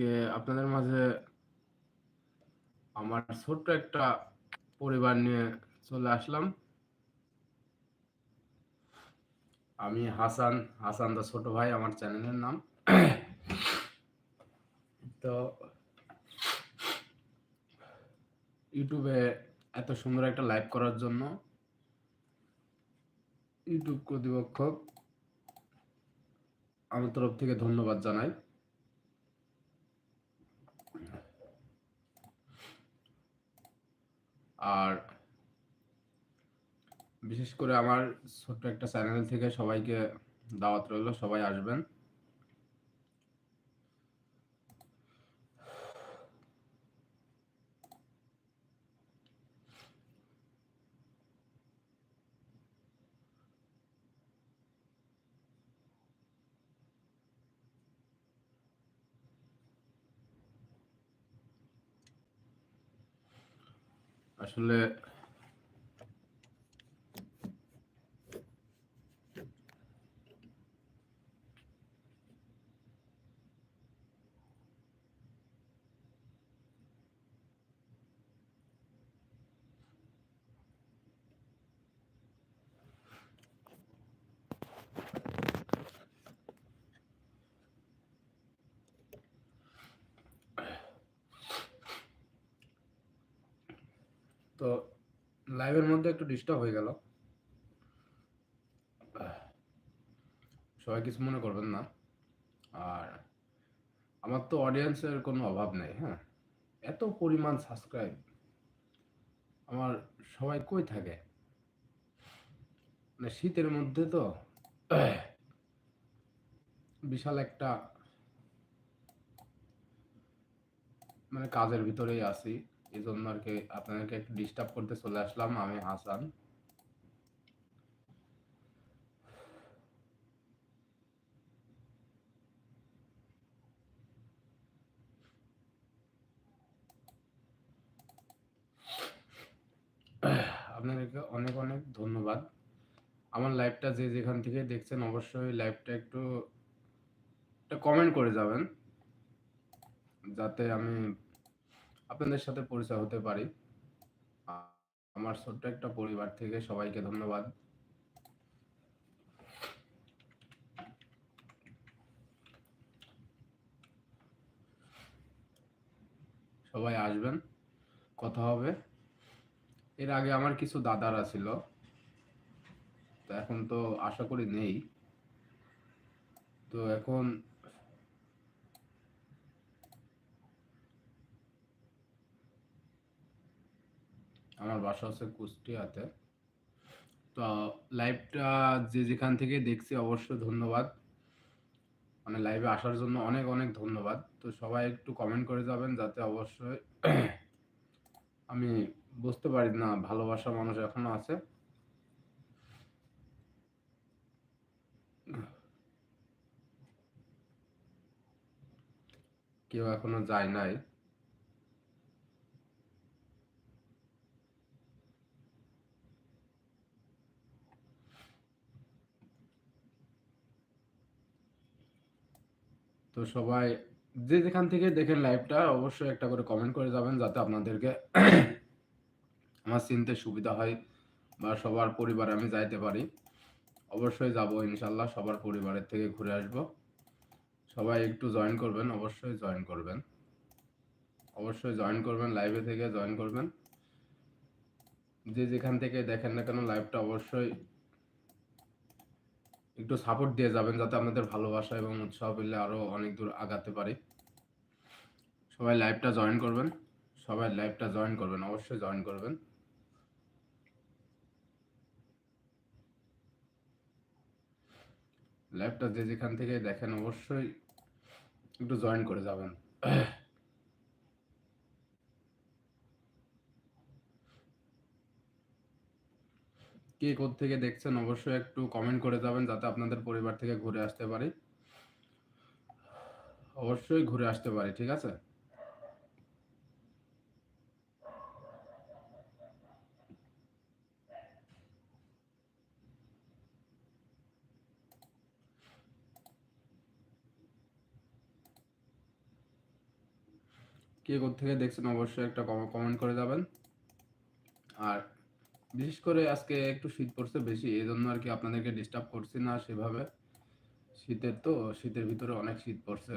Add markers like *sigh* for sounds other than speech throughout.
আজকে আপনাদের মাঝে আমার ছোট্ট একটা পরিবার নিয়ে চলে আসলাম। আমি হাসান হাসান দা ছোট ভাই, আমার চ্যানেলের নাম। তো ইউটিউবে এত সুন্দর একটা লাইভ করার জন্য ইউটিউব কর্তৃপক্ষ আমার তরফ থেকে ধন্যবাদ জানাই। আর বিশেষ করে আমার ছোট্ট একটা চ্যানেল থেকে সবাইকে দাওয়াত রইল সবাই আসবেন। আসলে তো লাইভের মধ্যে একটু ডিস্টার্ব হয়ে গেল। সবাই কিছু মনে করবেন না। আর আমার তো অডিয়েন্সের কোনো অভাব নেই হ্যাঁ। এত পরিমাণ সাবস্ক্রাইব আমার সবাই কই থাকে? মানে শীতের মধ্যে তো বিশাল একটা মানে কাজের ভিতরেই আছি। এই জন্য আর কি আপনাদেরকে একটু ডিস্টার্ব করতে চলে আসলাম, আমি হাসান। আপনাদেরকে অনেক অনেক ধন্যবাদ। আমার লাইভটা যে যেখান থেকে দেখছেন, অবশ্যই লাইভটা একটু, একটা কমেন্ট করে যাবেন। যাতে আমি আপনাদের সাথে পরিচয় হতে পারি। আমার ছোট্ট একটা পরিবার থেকে সবাইকে ধন্যবাদ। সবাই আসবেন, কথা হবে। এর আগে আমার কিছু দাদারা ছিল, তো এখন তো আশা করি নেই। তো এখন আমার বাসা হচ্ছে কুষ্টিয়াতে। তো লাইভটা যে যেখান থেকে দেখছি অবশ্যই ধন্যবাদ। মানে লাইভে আসার জন্য অনেক অনেক ধন্যবাদ। তো সবাই একটু কমেন্ট করে যাবেন যাতে অবশ্যই *clears throat* আমি বুঝতে পারি না ভালোবাসা মানুষ এখনও আছে। কেউ এখনও যায় নাই। তো সবাই যে যেখান থেকে দেখেন লাইভটা অবশ্যই একটা করে কমেন্ট করে যাবেন যাতে আপনাদেরকে আমার চিনতে সুবিধা হয় বা সবার পরিবারে আমি যাইতে পারি। অবশ্যই যাব ইনশাল্লাহ সবার পরিবারের থেকে ঘুরে আসব। সবাই একটু জয়েন করবেন, অবশ্যই জয়েন করবেন। অবশ্যই জয়েন করবেন লাইভে থেকে জয়েন করবেন। যে যেখান থেকে দেখেন না কেন লাইভটা অবশ্যই একটু সাপোর্ট দিয়ে যাবেন যাতে আপনাদের ভালোবাসা এবং উৎসাহ পেলে আরও অনেক দূর আগাতে পারি। সবাই লাইভটা জয়েন করবেন। সবাই লাইভটা জয়েন করবেন, অবশ্যই জয়েন করবেন। লাইভটা যে যেখান থেকে দেখেন, অবশ্যই একটু জয়েন করে যাবেন। কে থেকে দেখছেন, অবশ্যই একটু কমেন্ট করে যাবেন যাতে আপনাদের পরিবার থেকে ঘুরে আসতে পারি। অবশ্যই ঘুরে আসতে পারি, ঠিক আছে? কে থেকে দেখছেন, অবশ্যই একটা কমেন্ট করে যাবেন। আর বিশেষ করে আজকে একটু শীত পড়ছে বেশি এই জন্য আর কি আপনাদেরকে ডিস্টার্ব করছি না সেভাবে। শীতের তো, শীতের ভিতরে অনেক শীত পড়ছে।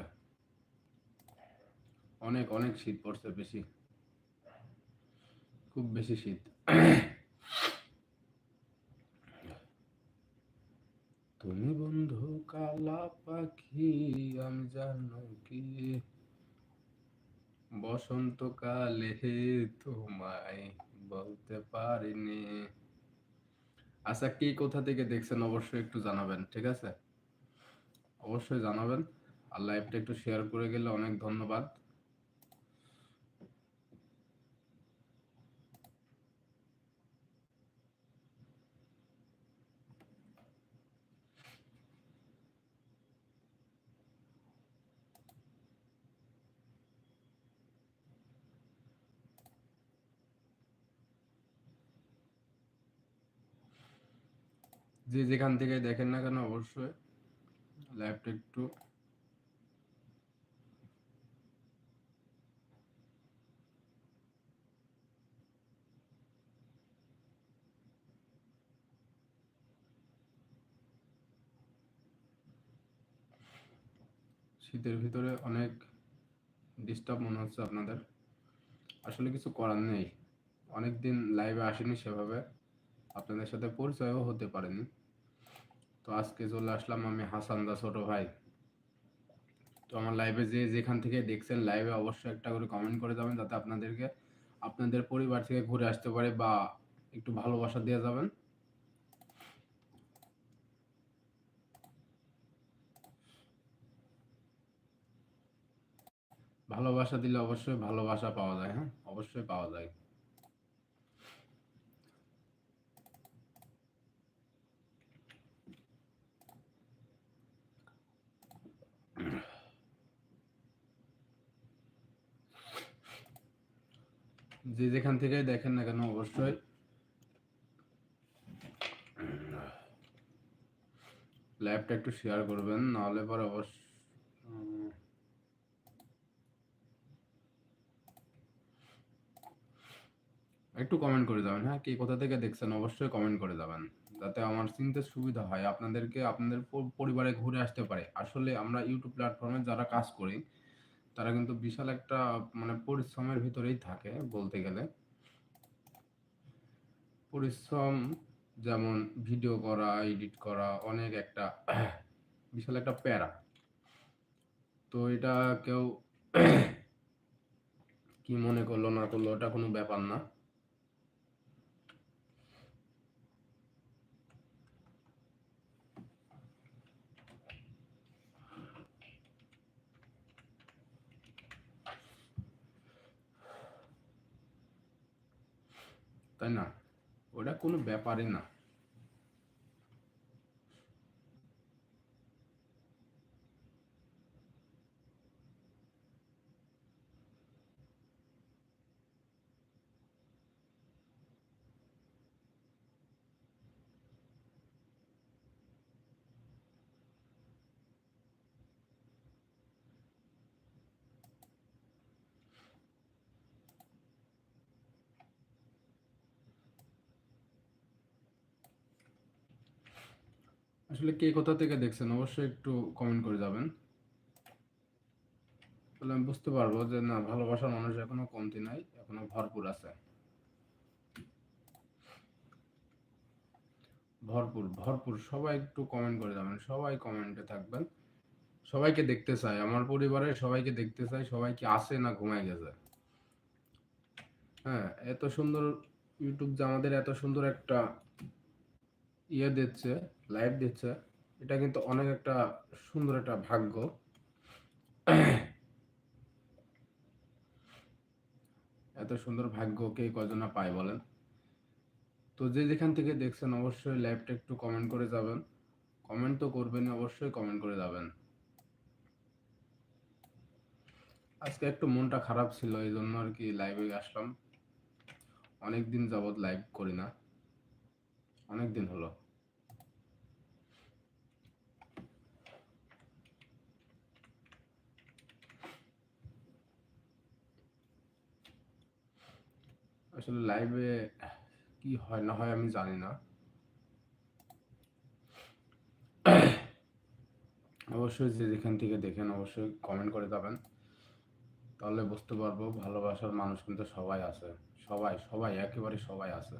অনেক অনেক শীত পড়ছে বেশি। খুব বেশি শীত। তুমি বন্ধু কালা পাখি, আমি জানো কি? বসন্তকালে তোমায় বলতে পারিনি। আচ্ছা কে কোথা থেকে দেখছেন অবশ্যই একটু জানাবেন, ঠিক আছে? অবশ্যই জানাবেন। আর লাইভটা একটু শেয়ার করে গেলে অনেক ধন্যবাদ। যে যেখান থেকে দেখেন না কেন অবশ্যই লাইভটা একটু শীতের ভিতরে অনেক ডিস্টার্ব মনে হচ্ছে আপনাদের। আসলে কিছু করার নেই। অনেক দিন লাইভে আসেনি সেভাবে। আপনাদের সাথে পরিচয়ও হতে পারেনি। তো আজকে চলে আসলাম আমি হাসান দা ছোট ভাই। তো আমার লাইভে যে যেখান থেকে দেখছেন লাইভে অবশ্যই একটা করে কমেন্ট করে যাবেন, যাতে আপনাদেরকে আপনাদের পরিবার থেকে ঘুরে আসতে পারে বা একটু ভালোবাসা দিয়ে যাবেন। ভালোবাসা দিলে অবশ্যই ভালোবাসা পাওয়া যায় হ্যাঁ? অবশ্যই পাওয়া যায়। যে যেখান থেকে দেখেন না কেন, অবশ্যই। লাইভটা একটু শেয়ার করবেন, নাহলে পরে অবশ্য একটু কমেন্ট করে যাবেন হ্যাঁ কে কোথা থেকে দেখছেন, অবশ্যই কমেন্ট করে যাবেন। যাতে আমার চিনতে সুবিধা হয়, আপনাদেরকে, আপনাদের পরিবারে ঘুরে আসতে পারে। আসলে আমরা ইউটিউব প্ল্যাটফর্মে যারা কাজ করি তারা কিন্তু বিশাল একটা মানে পরিশ্রমের ভিতরেই থাকে বলতে গেলে। পরিশ্রম যেমন ভিডিও করা এডিট করা, অনেক একটা *clears throat* বিশাল একটা প্যারা। তো এটা কেউ *clears throat* কি মনে করল না করল, ওটা কোনো ব্যাপার না। তাই না ওটা কোনো ব্যাপারই না। আসলে কে কোথা থেকে দেখছেন, অবশ্যই একটু কমেন্ট করে যাবেন। তাহলে আমি বুঝতে পারব যে না, ভালোবাসার মানুষ এখনও কমতি নাই, এখনও ভরপুর আছে। ভরপুর ভরপুর, সবাই একটু কমেন্ট করে যাবেন, সবাই কমেন্টে থাকবেন। সবাইকে দেখতে চাই, আমার পরিবারে সবাইকে দেখতে চাই, সবাই কি আসে না ঘুমায় গেছে। হ্যাঁ এত সুন্দর ইউটিউব যে আমাদের এত সুন্দর একটা ইয়ে দিচ্ছে লাইভ দিচ্ছে, এটা কিন্তু অনেক একটা সুন্দর একটা ভাগ্য। এত সুন্দর ভাগ্য কে কজনা পায় বলেন? তো যে যেখান থেকে দেখছেন অবশ্যই লাইভটা একটু কমেন্ট করে যাবেন। কমেন্ট তো করবেন অবশ্যই কমেন্ট করে যাবেন। আজকে একটু মনটা খারাপ ছিল এই জন্য আর কি লাইভে আসলাম। অনেক দিন যাবৎ লাইভ করি না। অনেক দিন হলো। আসলে লাইভে কি হয় না হয় আমি জানি না। অবশ্যই যে যেখান থেকে দেখেন অবশ্যই কমেন্ট করে যাবেন। তাহলে বুঝতে পারব ভালোবাসার মানুষ কিন্তু সবাই আছে। সবাই সবাই, একেবারে সবাই আছে।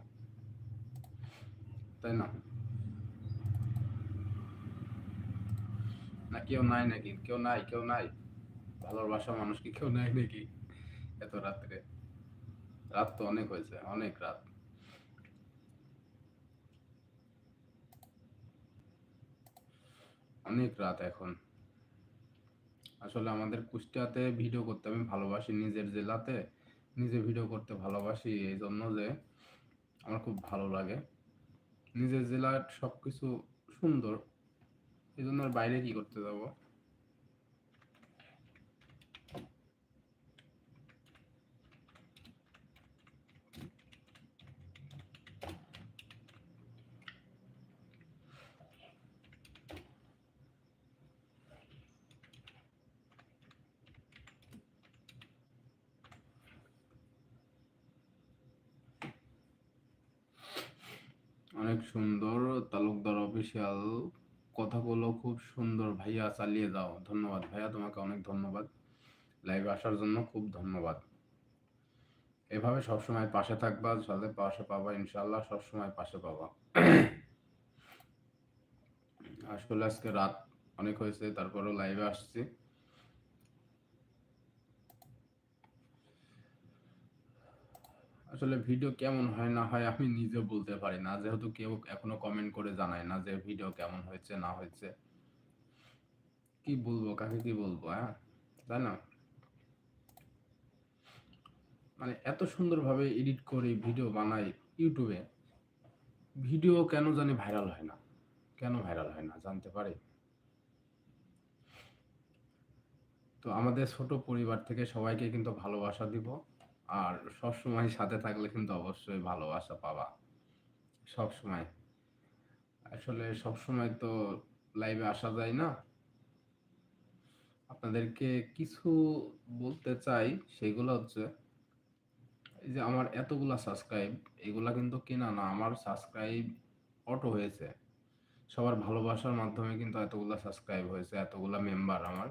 তাই না? না, কেউ নাই নাকি? কেউ নাই কেউ নাই। ভালোবাসা মানুষ কি কেউ নাই নাকি? এত রাত্রে। রাত তো অনেক হয়েছে, অনেক রাত। অনেক রাত এখন। আসলে আমাদের কুষ্টিয়াতে ভিডিও করতে আমি ভালোবাসি নিজের জেলাতে, নিজে ভিডিও করতে ভালোবাসি এই জন্য যে আমার খুব ভালো লাগে। নিজের জেলার সব কিছু সুন্দর এই জন্য বাইরে কি করতে যাব অনেক সুন্দর, তালুকদার অফিসিয়াল কথাগুলো খুব সুন্দর। ভাইয়া, চালিয়ে যাও। ধন্যবাদ ভাইয়া, তোমাকে অনেক ধন্যবাদ। লাইভে আসার জন্য খুব ধন্যবাদ। এভাবে সবসময় পাশে থাকবা সাথে পাশে পাবা ইনশাল্লাহ সবসময় পাশে পাবা। আসলে আজকে রাত অনেক হয়েছে, তারপরেও লাইভে আসছি। আসলে ভিডিও কেমন হয়, না হয় আমি নিজে বলতে পারি না। যেহেতু কেউ এখনও কমেন্ট করে জানায় না যে ভিডিও কেমন হয়েছে, না হয়েছে। কি বলব, কাকে কি বলব হ্যাঁ তাই না? মানে এত সুন্দরভাবে এডিট করে ভিডিও বানাই ইউটিউবে ভিডিও কেন জানি ভাইরাল হয় না। কেন ভাইরাল হয় না, জানতে পারি? তো আমাদের ছোট পরিবার থেকে সবাইকে কিন্তু ভালোবাসা দিব। আর সব সময় সাথে থাকলে কিন্তু অবশ্যই ভালোবাসা পাবা। সব সময় আসলে সব সময় তো লাইভে আসা যায় না। আপনাদেরকে কিছু বলতে চাই, সেগুলো হচ্ছে, এই যে আমার এতগুলা সাবস্ক্রাইব এগুলা কিন্তু কেনা না, আমার সাবস্ক্রাইব অটো হয়েছে। সবার ভালোবাসার মাধ্যমে কিন্তু এতগুলা সাবস্ক্রাইব হয়েছে, এতগুলা মেম্বার আমার।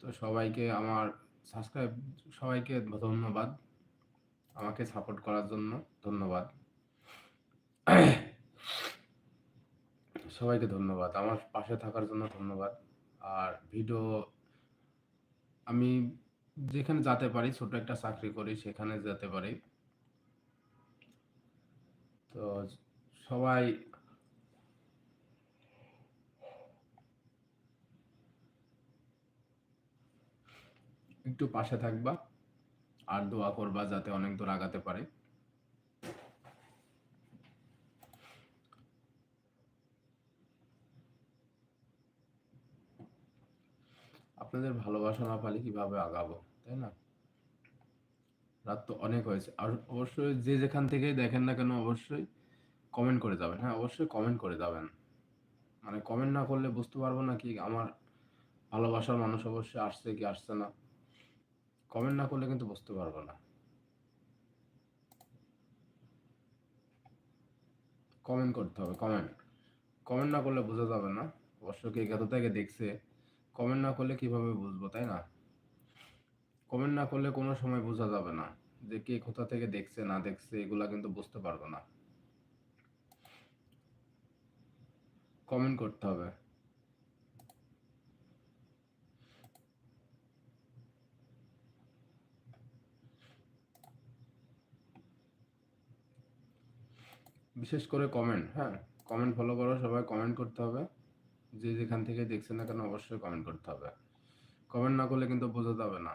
তো সবাইকে আমার সাবস্ক্রাইব সবাইকে ধন্যবাদ। আমাকে সাপোর্ট করার জন্য ধন্যবাদ। সবাইকে ধন্যবাদ। আমার পাশে থাকার জন্য ধন্যবাদ। আর ভিডিও আমি যেখানে যেতে পারি, ছোট একটা চাকরি করি, সেখানে যেতে পারি। তো সবাই একটু পাশে থাকবা। আর দোয়া করবা যাতে অনেক দূর আগাতে পারে। আপনাদের ভালোবাসা না পালে কীভাবে আগাবো, তাই না? রাত তো অনেক হয়েছে। আর অবশ্যই যে যেখান থেকে দেখেন না কেন অবশ্যই কমেন্ট করে যাবেন। হ্যাঁ অবশ্যই কমেন্ট করে যাবেন। মানে কমেন্ট না করলে বুঝতে পারব না কি আমার ভালোবাসার মানুষ অবশ্যই আসছে কি আসছে না। কমেন্ট না করলে কিন্তু বুঝতে পারব না। কমেন্ট করতে হবে কমেন্ট কমেন্ট না করলে বোঝা যাবে না। অবশ্য কে কত থেকে দেখছে। কমেন্ট না করলে কীভাবে বুঝব, তাই না? কমেন্ট না করলে কোনো সময় বোঝা যাবে না যে কে কোথা থেকে দেখছে, না দেখছে, এগুলা কিন্তু বুঝতে পারব না। কমেন্ট করতে হবে। বিশেষ করে কমেন্ট হ্যাঁ? কমেন্ট ফলো করো, সবাই কমেন্ট করতে হবে। যে যেখান থেকে দেখছে না কেন অবশ্যই কমেন্ট করতে হবে। কমেন্ট না করলে কিন্তু বোঝা যাবে না।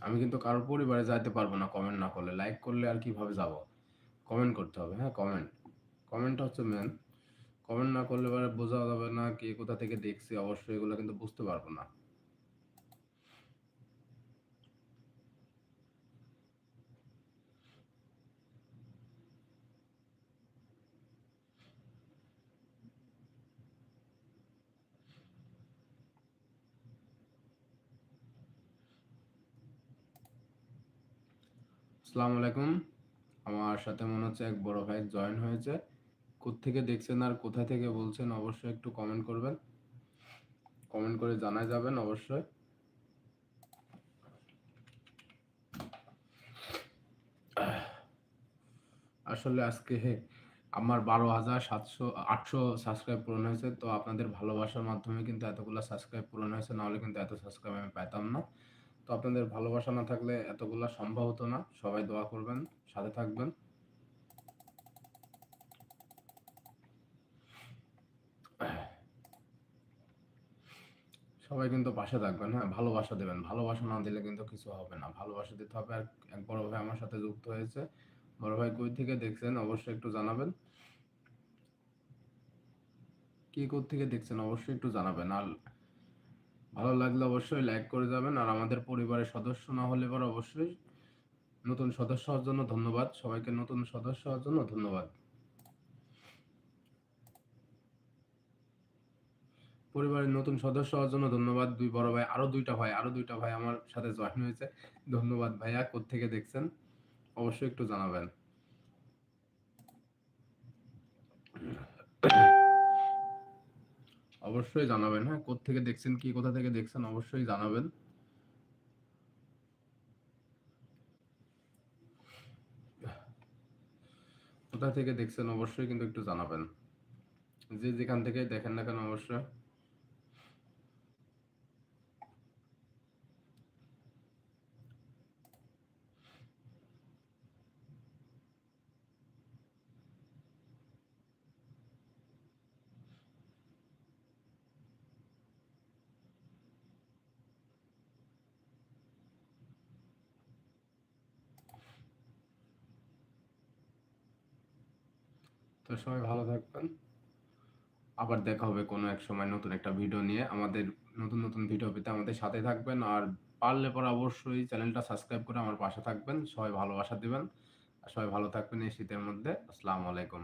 আমি কিন্তু কারোর পরিবারে যাইতে পারব না কমেন্ট না করলে। লাইক করলে আর কীভাবে যাব? কমেন্ট করতে হবে হ্যাঁ? কমেন্ট কমেন্টটা হচ্ছে মেন কমেন্ট না করলে এবারে বোঝা যাবে না কে কোথা থেকে দেখছি। অবশ্যই এগুলো কিন্তু বুঝতে পারব না। আসসালামু আলাইকুম। আমার সাথে মনে হচ্ছে এক বড় ভাই জয়েন হয়েছে। থেকে দেখছেন আর কোথা থেকে বলছেন অবশ্যই একটু কমেন্ট করবেন। কমেন্ট করে জানা যাবেন অবশ্যই। আসলে আজকে আমার বারো হাজার সাতশো, আটশো সাবস্ক্রাইব পূরণ হয়েছে। তো আপনাদের ভালোবাসার মাধ্যমে কিন্তু এতগুলো সাবস্ক্রাইব পূরণ হয়েছে। নাহলে কিন্তু এত সাবস্ক্রাইব আমি পেতাম না। তো আপনাদের ভালোবাসা না থাকলে এতগুলো সম্ভব হতো না। সবাই দোয়া করবেন, সাথে থাকবেন। সবাই কিন্তু পাশে থাকবেন হ্যাঁ ভালোবাসা দেবেন। ভালোবাসা না দিলে কিন্তু কিছু হবে না। ভালোবাসা দিতে হবে আর এক বড় ভাই আমার সাথে যুক্ত হয়েছে। বড় ভাই কই থেকে দেখছেন অবশ্যই একটু জানাবেন। কি কোথ থেকে দেখছেন অবশ্যই একটু জানাবেন। আর ভালো লাগলে অবশ্যই লাইক করে যাবেন। আর আমাদের পরিবারের সদস্য না হলে পর অবশ্যই নতুন সদস্য হওয়ার জন্য ধন্যবাদ। সবাইকে নতুন সদস্য হওয়ার জন্য ধন্যবাদ। পরিবারের নতুন সদস্য হওয়ার জন্য ধন্যবাদ। দুই বড় ভাই, আরও দুইটা ভাই, আরও দুইটা ভাই আমার সাথে জয়েন হয়েছে। ধন্যবাদ ভাইয়া থেকে দেখছেন? অবশ্যই একটু জানাবেন। অবশ্যই জানাবেন হ্যাঁ থেকে দেখছেন, কি কোথা থেকে দেখছেন, অবশ্যই জানাবেন। কোথা থেকে দেখছেন, অবশ্যই কিন্তু একটু জানাবেন। যে যেখান থেকে দেখেন না কেন, অবশ্যই। তো সবাই ভালো থাকবেন। আবার দেখা হবে কোনো এক সময় নতুন একটা ভিডিও নিয়ে। আমাদের নতুন নতুন ভিডিও পেতে আমাদের সাথে থাকবেন। আর পারলে পরে অবশ্যই চ্যানেলটা সাবস্ক্রাইব করে আমার পাশে থাকবেন। সবাই ভালোবাসা দেবেন। আর সবাই ভালো থাকবেন এই শীতের মধ্যে। আসসালামু আলাইকুম।